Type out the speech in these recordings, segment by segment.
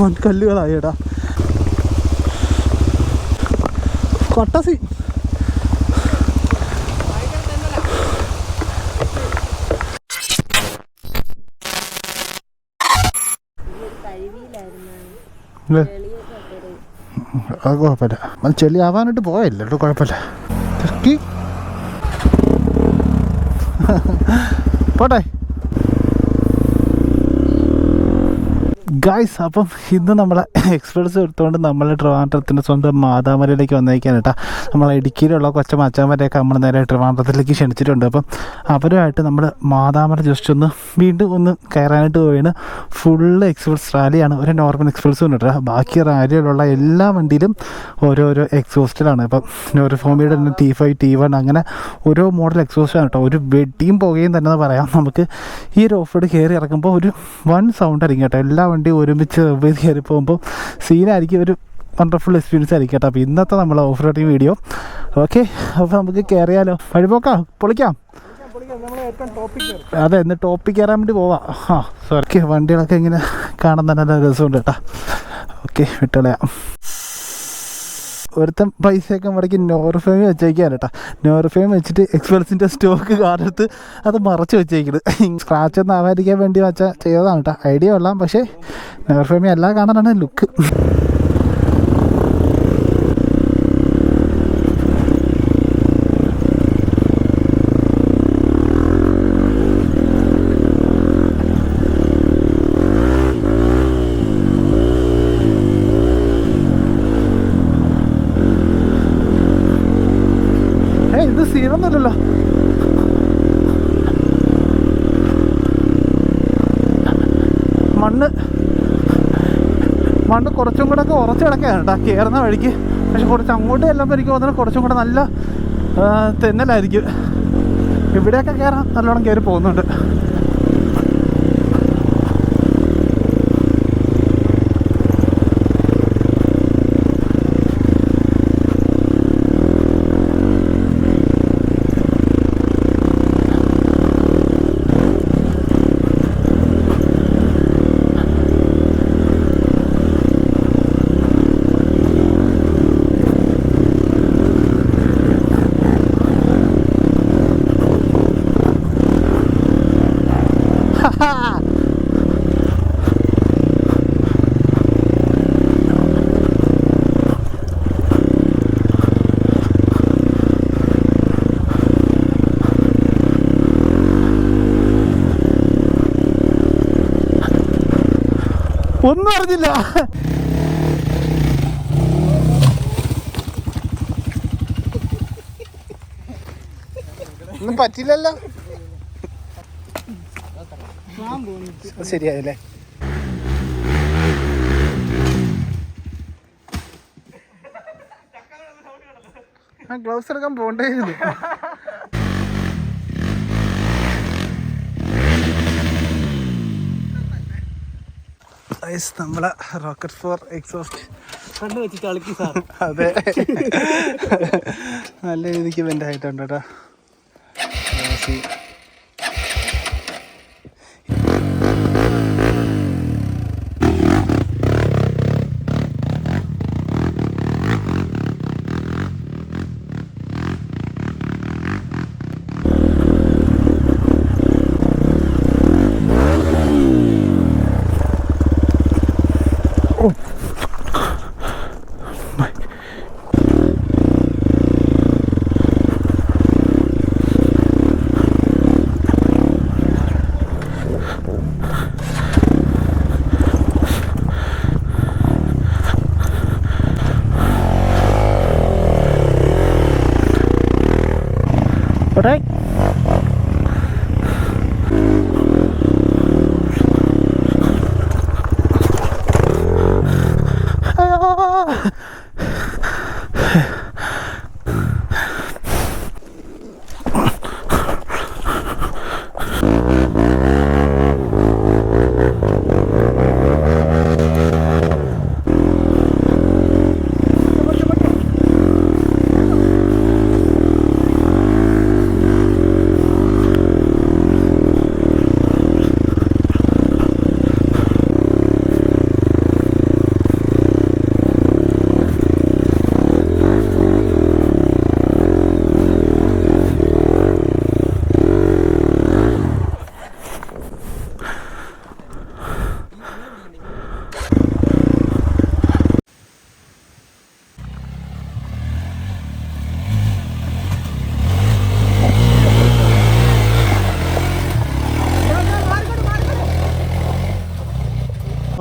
വൻ കല്ലുകളായി ഏട്ടാ കൊട്ടസി. ഇല്ലേ? അത് കുഴപ്പമില്ല. അത് ചെളി ആവാനായിട്ട് പോയല്ലോ കേട്ടോ കുഴപ്പമില്ല. തെക്കി. പോട്ടെ. ഗായ്സ് അപ്പം ഇന്ന് നമ്മളെ എക്സ്പ്രസ് എടുത്തുകൊണ്ട് നമ്മൾ ട്രിവാൻഡ്രത്തിന്റെ സ്വന്തം മാതാമരയിലേക്ക് വന്നേക്കാണ് കേട്ടോ. നമ്മളെ ഇടുക്കിയിലുള്ള കൊച്ച മച്ചാമരെയൊക്കെ നമ്മൾ നേരെ ട്രിവാൻഡ്രത്തിലേക്ക് ക്ഷണിച്ചിട്ടുണ്ട്. അപ്പം അവരുമായിട്ട് നമ്മൾ മാതാമര ജസ്റ്റ് ഒന്ന് വീണ്ടും ഒന്ന് കയറാനായിട്ട് പോയാണ് ഫുള്ള് എക്സ്പ്രസ് റാലിയാണ് ഒരു നോർമൽ എക്സ്പ്രസ് ഉണ്ട് ബാക്കി റാലിയിലുള്ള എല്ലാ വണ്ടിയിലും ഓരോരോ എക്സോസ്റ്റിലാണ് ഇപ്പം നോറിഫോമിയുടെ തന്നെ ടി ഫൈവ് ടി വൺ അങ്ങനെ ഓരോ മോഡൽ എക്സോസ്റ്റാണ് കേട്ടോ. ഒരു വെടിയും പുകയും തന്നെ പറയാം. നമുക്ക് ഈ ഒരു ഓഫ് റോഡ് കയറി ഇറക്കുമ്പോൾ ഒരു വൺ സൗണ്ട് ആയിരിക്കും കേട്ടോ. എല്ലാ വണ്ടിയും ഒരുമിച്ച് ഉപയോഗിച്ച് കയറി പോകുമ്പോൾ സീനായിരിക്കും ഒരു വണ്ടർഫുൾ എക്സ്പീരിയൻസ് ആയിരിക്കും കേട്ടോ. അപ്പോൾ ഇന്നത്തെ നമ്മളെ ഓഫ് റോഡിങ് വീഡിയോ ഓക്കെ അപ്പോൾ നമുക്ക് കയറിയാലോ വഴിപോക്കാം പൊളിക്കാം. അതെ ഇന്ന് ടോപ്പിക് കയറാൻ വേണ്ടി പോവാം. ആ സോറി വണ്ടികളൊക്കെ ഇങ്ങനെ കാണാൻ തന്നെ രസമുണ്ട് കേട്ടോ. ഓക്കെ വിട്ടളയാം. ഒരുത്തൻ പൈസയൊക്കെ മുടക്കി നോർഫേം വെച്ചേക്കാണ് കേട്ടോ. നോർഫേം വെച്ചിട്ട് എക്സ്പ്രസിന്റെ സ്റ്റോക്ക് കാർഡെടുത്ത് അത് മറച്ച് വെച്ചേക്കുന്നത് സ്ക്രാച്ച് ഒന്നും ആവാതിരിക്കാൻ വേണ്ടി വെച്ചാൽ ചെയ്തതാണ് കേട്ടോ. ഐഡിയ കൊള്ളാം പക്ഷേ നോർഫേമി എല്ലാം കാണാനാണ് ലുക്ക് കുറച്ചും കൂടെ ഒക്കെ ഉറച്ചു കിടക്കുകയാണ് കേട്ടോ കയറുന്ന വഴിക്ക്. പക്ഷെ കുറച്ച് അങ്ങോട്ട് ചെല്ലുമ്പോൾ എനിക്ക് തോന്നുന്നത് കുറച്ചും കൂടെ നല്ല തെന്നലായിരിക്കും. ഇവിടെയൊക്കെ കയറാൻ നല്ലോണം കയറി പോകുന്നുണ്ട്. ഒന്നും അറിഞ്ഞില്ല. പറ്റില്ലല്ലോ. ശരിയായല്ലേ? ആ ഗ്ലൗസ് എടുക്കാൻ പോണ്ടേയിരുന്നു നമ്മളെ റോക്കറ്റ് ഫോർ എക്സോസ്റ്റ് കണ്ടു വെച്ചിട്ട് അളുക്കി സാർ. അതെ. നല്ല രീതിക്ക് വെന്റ് ആയിട്ടുണ്ട് കേട്ടോ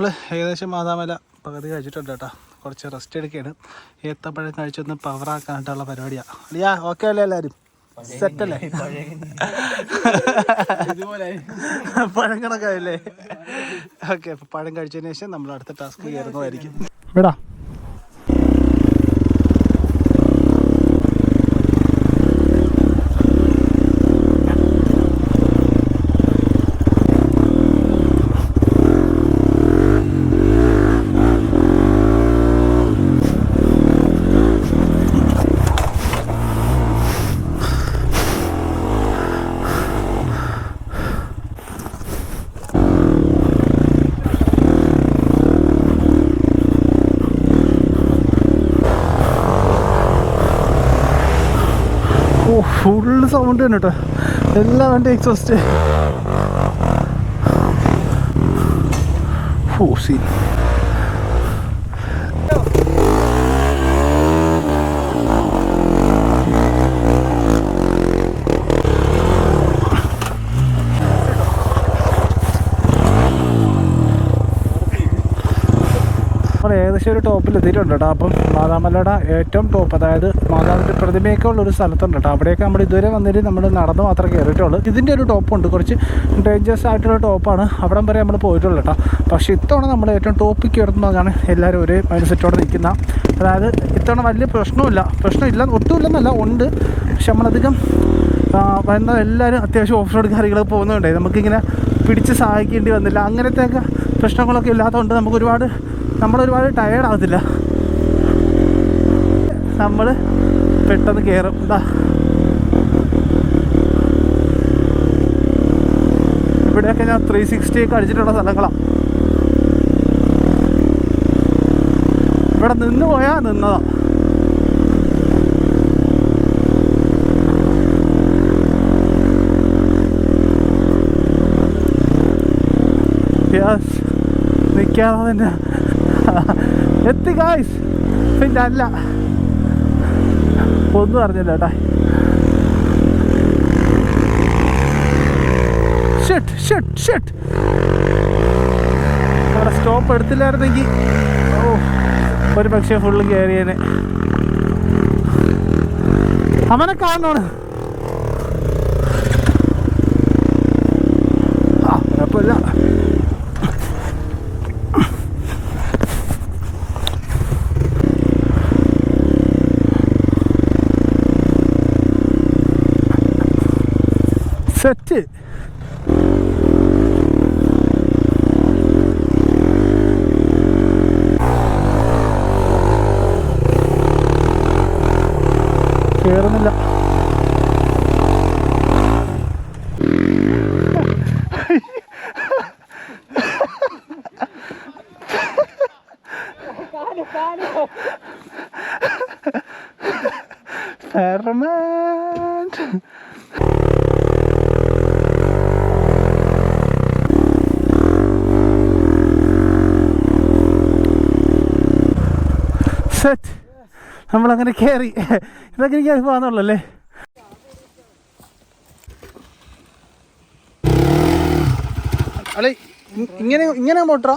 നമ്മൾ ഏകദേശം മാതാമല പകുതി കഴിച്ചിട്ടുണ്ട് കേട്ടോ. കുറച്ച് റെസ്റ്റ് എടുക്കുകയാണ്. ഏത്തപ്പഴം കഴിച്ചൊന്ന് പവറാക്കാനായിട്ടുള്ള പരിപാടിയാണ് അടിയാ ഓക്കെ അല്ലേ എല്ലാവരും സെറ്റ് സെറ്റല്ലേ പഴം കണക്കായല്ലേ ഓക്കെ അപ്പം പഴം കഴിച്ചതിന് ശേഷം നമ്മൾ അടുത്ത ടാസ്ക് കയറുന്നതായിരിക്കും. വിടാ ഓ ഫുള്ള് സൗണ്ട് തന്നെ കേട്ടോ എല്ലാ വണ്ടി എക്സോസ്റ്റ് ഓ സീ. നമ്മൾ ഏകദേശം ഒരു ടോപ്പിൽ എത്തിയിട്ടുണ്ട് കേട്ടോ അപ്പം മാതാമലയുടെ ഏറ്റവും ടോപ്പ് അതായത് മാതാവിന്റെ പ്രതിമയൊക്കെ ഉള്ള ഒരു സ്ഥലത്തുണ്ട് കേട്ടോ. അവിടെയൊക്കെ നമ്മൾ ഇതുവരെ വന്നിട്ട് നമ്മൾ നടന്ന് മാത്രം കയറിയിട്ടുള്ളൂ. ഇതിന്റെ ഒരു ടോപ്പുണ്ട് കുറച്ച് ഡേഞ്ചറസ് ആയിട്ടുള്ള ടോപ്പാണ് അവിടം വരെ നമ്മൾ പോയിട്ടുള്ളൂ കേട്ടോ. പക്ഷേ ഇത്തവണ നമ്മൾ ഏറ്റവും ടോപ്പിൽ കയറുന്നതാണ് എല്ലാവരും ഒരേ മൈൻഡ് സെറ്റോടെ നിൽക്കുന്ന. അതായത് ഇത്തവണ വലിയ പ്രശ്നമില്ല പ്രശ്നമില്ല ഒട്ടുമില്ലെന്നല്ല ഉണ്ട്. പക്ഷെ നമ്മളധികം വരുന്ന എല്ലാവരും അത്യാവശ്യം ഓഫ് റോഡ് കാര്യങ്ങളൊക്കെ പോകുന്നുണ്ടേ. നമുക്കിങ്ങനെ പിടിച്ച് സഹായിക്കേണ്ടി വന്നില്ല. അങ്ങനത്തെയൊക്കെ പ്രശ്നങ്ങളൊക്കെ ഇല്ലാത്തതുകൊണ്ട് നമുക്ക് ഒരുപാട് നമ്മളൊരുപാട് ടയേർഡ് ആവത്തില്ല നമ്മൾ പെട്ടെന്ന് കയറും എന്താ ഇവിടെയൊക്കെ ഞാൻ ത്രീ സിക്സ്റ്റി ഒക്കെ അടിച്ചിട്ടുള്ള സ്ഥലങ്ങളാണ് ഇവിടെ നിന്ന് പോയാൽ നിന്നതാ. യെസ് നിൽക്കാതെ തന്നെ. എത്തി ഗായ്സ് പിന്നെ അല്ല. ഒന്നും അറിഞ്ഞില്ല കേട്ടാ ഷെട്ട് ഷെട്ട് ഷെട്ട് അവിടെ സ്റ്റോപ്പ് എടുത്തില്ലായിരുന്നെങ്കിൽ ഓ ഒരു പക്ഷേ ഫുള്ള് കയറിയേനെ അവനെ കാണണം ആ കുഴപ്പമില്ല സെറ്റ് കേറുന്നില്ല Ferment. സെറ്റ് നമ്മളങ്ങനെ കയറി ഇതൊക്കെ എനിക്ക് പോകാന്നുള്ളല്ലേ അല്ലെ ഇങ്ങനെ ഇങ്ങനെ മോട്ടറാ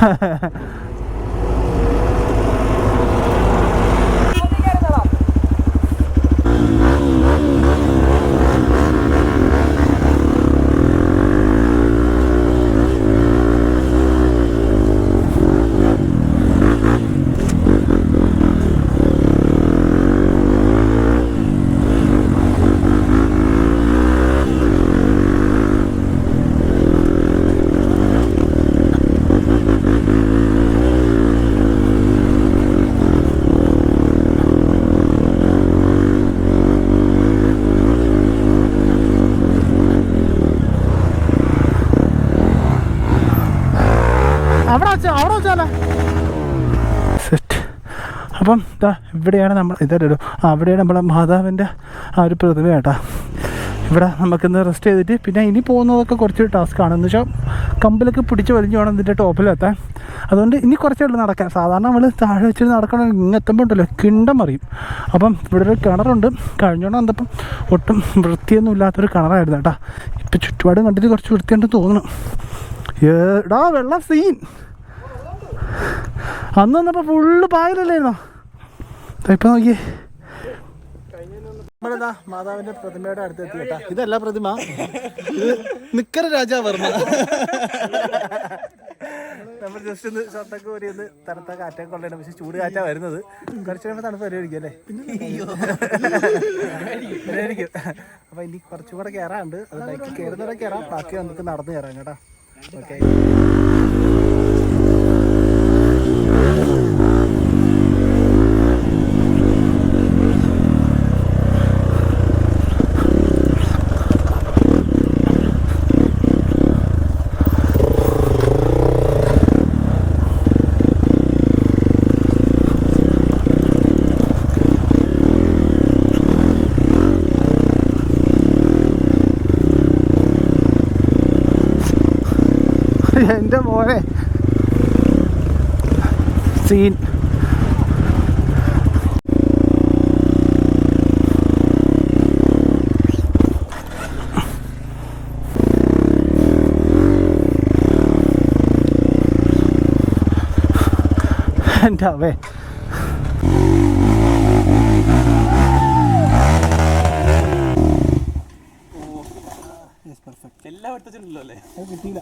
哈 哈 ഇതാ ഇവിടെയാണ് നമ്മൾ ഇതല്ലോ അവിടെയാണ് നമ്മളെ മാതാവിന്റെ ആ ഒരു പ്രതിമ കേട്ടാ. ഇവിടെ നമുക്കിന്ന് റെസ്റ്റ് ചെയ്തിട്ട് പിന്നെ ഇനി പോകുന്നതൊക്കെ കുറച്ച് ടാസ്ക്കാണ് എന്ന് വെച്ചാൽ കമ്പിലൊക്കെ പിടിച്ച് വലിഞ്ഞു വേണം ഇതിന്റെ ടോപ്പിലെത്താൻ അതുകൊണ്ട് ഇനി കുറച്ചേ ഉള്ളൂ നടക്കാൻ. സാധാരണ നമ്മൾ താഴെ വെച്ചിട്ട് നടക്കണം ഇങ്ങനെ എത്തുമ്പോൾ ഉണ്ടല്ലോ കിണ്ടം അറിയും അപ്പം ഇവിടെ ഒരു കിണറുണ്ട്. കഴിഞ്ഞോണം വന്നപ്പം ഒട്ടും വൃത്തിയൊന്നും ഇല്ലാത്തൊരു കിണറായിരുന്നു കേട്ടോ. ഇപ്പം ചുറ്റുപാടും കണ്ടിട്ട് കുറച്ച് വൃത്തിയുണ്ടെന്ന് തോന്നണം. ഏടാ വെള്ളം സീൻ അന്ന് വന്നപ്പോൾ ഫുള്ള് പായലല്ലായിരുന്നോ? മാതാവിന്റെ പ്രതിമയുടെ അടുത്ത് എത്തി കേട്ടാ. ഇതല്ല പ്രതിമ. ഇത് നിക്കര രാജാവർമ്മ നമ്മൾ ജസ്റ്റ് ഒന്ന് ഷർട്ടൊക്കെ ഒരു തണുത്ത കാറ്റൊക്കെ കൊള്ളണം. പക്ഷെ ചൂട് കാറ്റാ വരുന്നത്. കുറച്ച് കഴിയുമ്പോൾ തണുപ്പ് വരുമായിരിക്കും അല്ലേ? വരുമായിരിക്കും അപ്പൊ ഇനി കുറച്ചും കൂടെ കയറാണ്ട് അത് ബൈക്കിൽ കയറുന്നവരെ കയറാം ബാക്കി നമുക്ക് നടന്നു കയറാം കേട്ടോ. ഓക്കെ എന്റെ മോനെ സീൻ. എന്റെ അവേ. എല്ലാം എടുത്തിട്ടുണ്ടല്ലോ അല്ലേ? കിട്ടിയില്ല.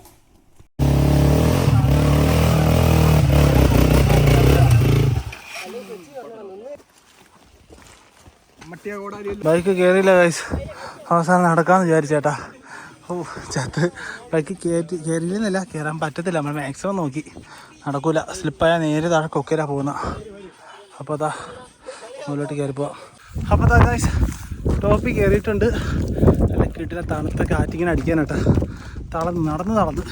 ബൈക്ക് കയറിയില്ല ഗൈസ് അവസാനം നടക്കാമെന്ന് വിചാരിച്ചേട്ടാ. ഓ ചത്ത്. ബൈക്ക് കയറ്റി കയറിയില്ലെന്നല്ല കയറാൻ പറ്റത്തില്ല. നമ്മൾ മാക്സിമം നോക്കി. നടക്കൂല. സ്ലിപ്പായാൽ നേരെ താഴെ കൊക്കയിലാണ് പോകുന്ന. അപ്പോൾ അതാ മുകളിലോട്ട് കയറിപ്പോ അപ്പോൾ അതാ ഗൈസ് ടോപ്പിൽ കയറിയിട്ടുണ്ട് അല്ല കിട്ടില്ല തണുത്ത കാറ്റിങ്ങനെ അടിക്കാനട്ടാ. തളർന്ന് നടന്ന് നടന്ന്.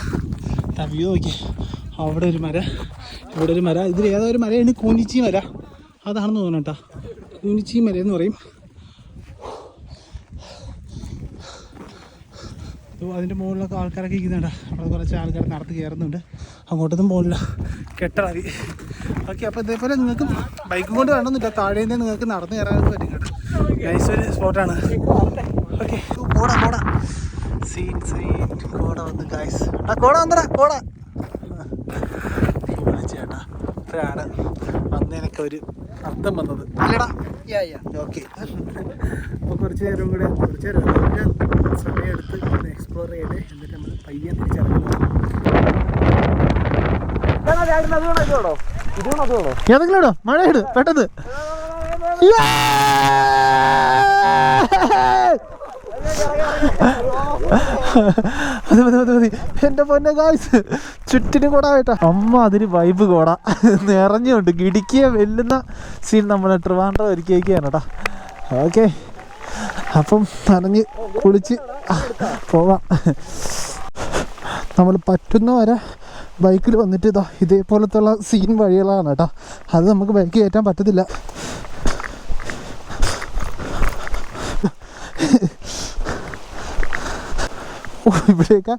വ്യൂ നോക്കി. അവിടെ ഒരു മര ഇവിടെ ഒരു മര. ഇതിൽ ഏതോ ഒരു മരയാണ്. കൂനിച്ചി മര. അതാണെന്ന് തോന്നുന്നു കേട്ടോ കൂനിച്ചി എന്ന് പറയും. അതിന്റെ മുകളിലൊക്കെ ആൾക്കാരൊക്കെ ഇരിക്കുന്നുണ്ട്. അവിടെ കുറച്ച് ആൾക്കാർ നടത്ത് കയറുന്നുണ്ട്. അങ്ങോട്ടൊന്നും പോകില്ല. കെട്ടളവി ഓക്കെ അപ്പോൾ ഇതേപോലെ നിങ്ങൾക്ക് ബൈക്ക് കൊണ്ട് വേണമെന്നില്ല താഴെ നിന്ന് നിങ്ങൾക്ക് നടന്ന് കയറാനൊക്കെ പറ്റും കേട്ടോ ഒരു സ്പോട്ടാണ് ഓക്കെ കോട കോട സീൻ സീൻ കോട വന്ന് ഗൈസ് ആ കോട വന്നടാ കോട. ചേട്ടാ. ഇപ്പോഴാണ് അന്ന് ഒരു അർത്ഥം വന്നത്. അപ്പൊ ഓക്കെ അപ്പോൾ കുറച്ച് നേരം കൂടെ കുറച്ച് നേരം ഒരു സമയം എടുത്ത് ഒന്ന് എക്സ്പ്ലോർ ചെയ്യട്ടെ. എന്നിട്ട് നമ്മൾ പയ്യെ ഏതെങ്കിലും ഇടോ മഴ ഇട് പെട്ടെന്ന്. മതി മതി മതി മതി. എന്റെ പൊന്നെ കായ്സ് ചുറ്റിനും കൂടാ കേട്ടോ. അമ്മ അതിന് വൈബ് കൂടാ. നിറഞ്ഞുണ്ട് ഗിടിക്കിയെ വെല്ലുന്ന സീൻ നമ്മളെ ട്രിവാൻഡ്രം ഒരുക്കിയേക്കാണ് കേട്ടോ ഓക്കെ അപ്പം നനഞ്ഞ് കുളിച്ച് പോവാം. നമ്മൾ പറ്റുന്ന വരെ ബൈക്കിൽ വന്നിട്ട് ഇതാ ഇതേപോലത്തുള്ള സീൻ വഴികളാണ് കേട്ടോ അത് നമുക്ക് ബൈക്ക് കയറ്റാൻ പറ്റത്തില്ല. ഓ ഇവിടെയൊക്കെ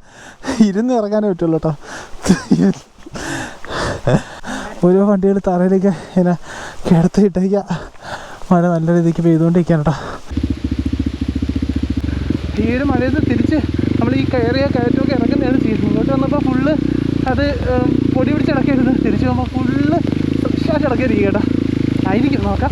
ഇരുന്ന് ഇറങ്ങാനേ പറ്റുള്ളൂ കേട്ടോ ഓരോ വണ്ടികൾ തറയിലേക്ക് ഇങ്ങനെ കിടത്തിയിട്ടേക്ക മഴ നല്ല രീതിക്ക് പെയ്തുകൊണ്ടിരിക്കുകയാണ് കേട്ടോ ഈ ഒരു നിന്ന് തിരിച്ച് നമ്മൾ ഈ കയറിയ കയറ്റമൊക്കെ ഇറക്കുന്നതാണ് ചെയ്യുന്നത്. ഇങ്ങോട്ട് വന്നപ്പോൾ ഫുള്ള് അത് പൊടി പിടിച്ച് ഇടക്കരുത് തിരിച്ച് പോകുമ്പോൾ ഫുള്ള് ഫ്രഷായിട്ട് ഇടക്കരുത് കേട്ടോ ആയിരിക്കും നോക്കാം.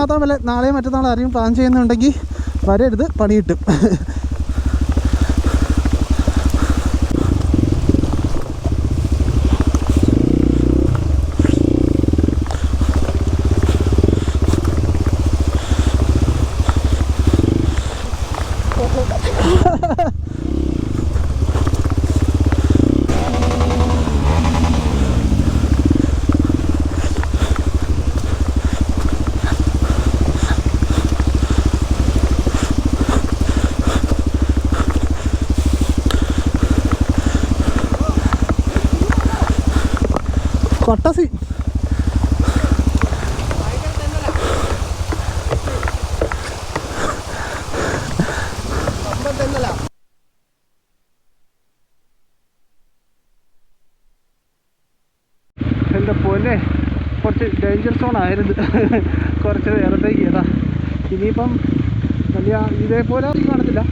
മാത്രമല്ല നാളെയും മറ്റന്നാളും ആരെയും പ്ലാൻ ചെയ്യുന്നുണ്ടെങ്കിൽ വരരുത് പണി കിട്ടും പൊട്ടസി എന്റെ പൊന്നെ കുറച്ച് ഡേഞ്ചർ സോൺ ആയിരുന്നു. കുറച്ച് നേരത്തേക്ക് ഏതാ ഇനിയിപ്പം വലിയ ഇതേപോലെ കാണത്തില്ല.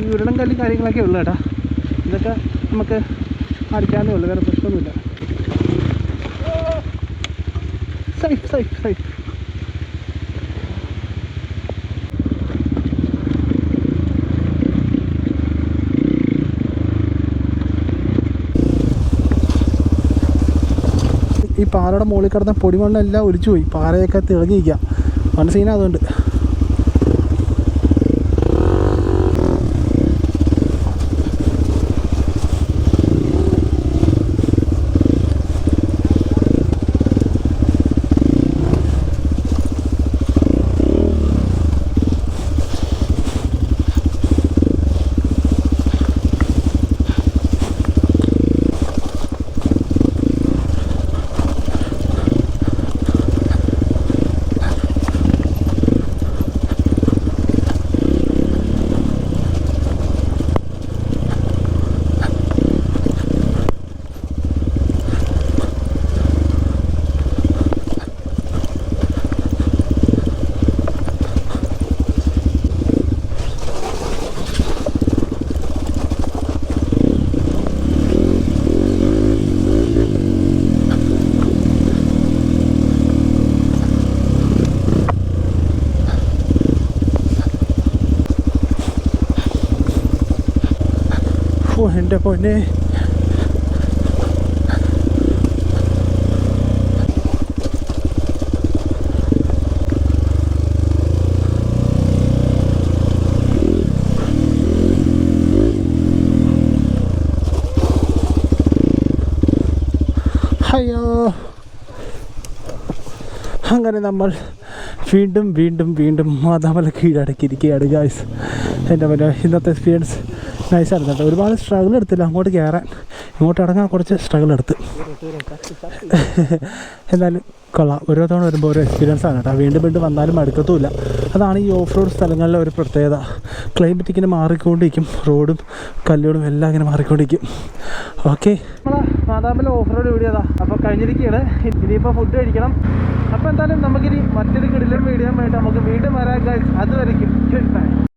ഈ ഉരുളം കല്ലും കാര്യങ്ങളൊക്കെ ഉള്ളു കേട്ടോ ഇതൊക്കെ നമുക്ക് അടിക്കാനേ ഉള്ളൂ വേറെ പ്രശ്നമൊന്നുമില്ല. Safe safe, safe. ഈ പാറയുടെ മുകളിൽ കിടന്ന പൊടിമണ്ണെല്ലാം ഒലിച്ചു പോയി പാറയൊക്കെ തിളങ്ങിയിരിക്കുക മനസ്സീന അതുകൊണ്ട് ഓ എന്റെ പൊന്നെ. അയ്യോ. അങ്ങനെ നമ്മൾ വീണ്ടും വീണ്ടും വീണ്ടും മാതാമല കീഴടക്കിയിരിക്കുകയാണ് ഗായ്സ് എന്റെ മറ്റേ ഇന്നത്തെ എക്സ്പീരിയൻസ് നൈസായിരുന്നു ഒരുപാട് സ്ട്രഗിൾ എടുത്തില്ല. അങ്ങോട്ട് കയറാൻ ഇങ്ങോട്ട് ഇറങ്ങാൻ കുറച്ച് സ്ട്രഗിൾ എടുത്ത്. എന്നാലും കൊള്ളാം. ഓരോ തവണ വരുമ്പോൾ ഓരോ എക്സ്പീരിയൻസ് ആണ് കേട്ടോ. വീണ്ടും വീണ്ടും വന്നാലും അടുക്കത്തുമില്ല. അതാണ് ഈ ഓഫ് റോഡ് സ്ഥലങ്ങളിലെ ഒരു പ്രത്യേകത. ക്ലൈമറ്റ് ഇങ്ങനെ മാറിക്കൊണ്ടിരിക്കും. റോഡും കല്ലുകളും എല്ലാം ഇങ്ങനെ മാറിക്കൊണ്ടിരിക്കും. ഓക്കെ മാതാമല ഓഫ് റോഡ് വീഡിയോതാ അപ്പോൾ കഴിഞ്ഞിരിക്കുകയാണ്. ഇനിയിപ്പോൾ ഫുഡ് കഴിക്കണം. അപ്പോൾ എന്തായാലും നമുക്കിനി മറ്റൊരു കിടിലും വീഡിയോ വേണ്ടി നമുക്ക് വീണ്ടും വരാൻ ഗൈസ് അതുവരെയ്ക്കും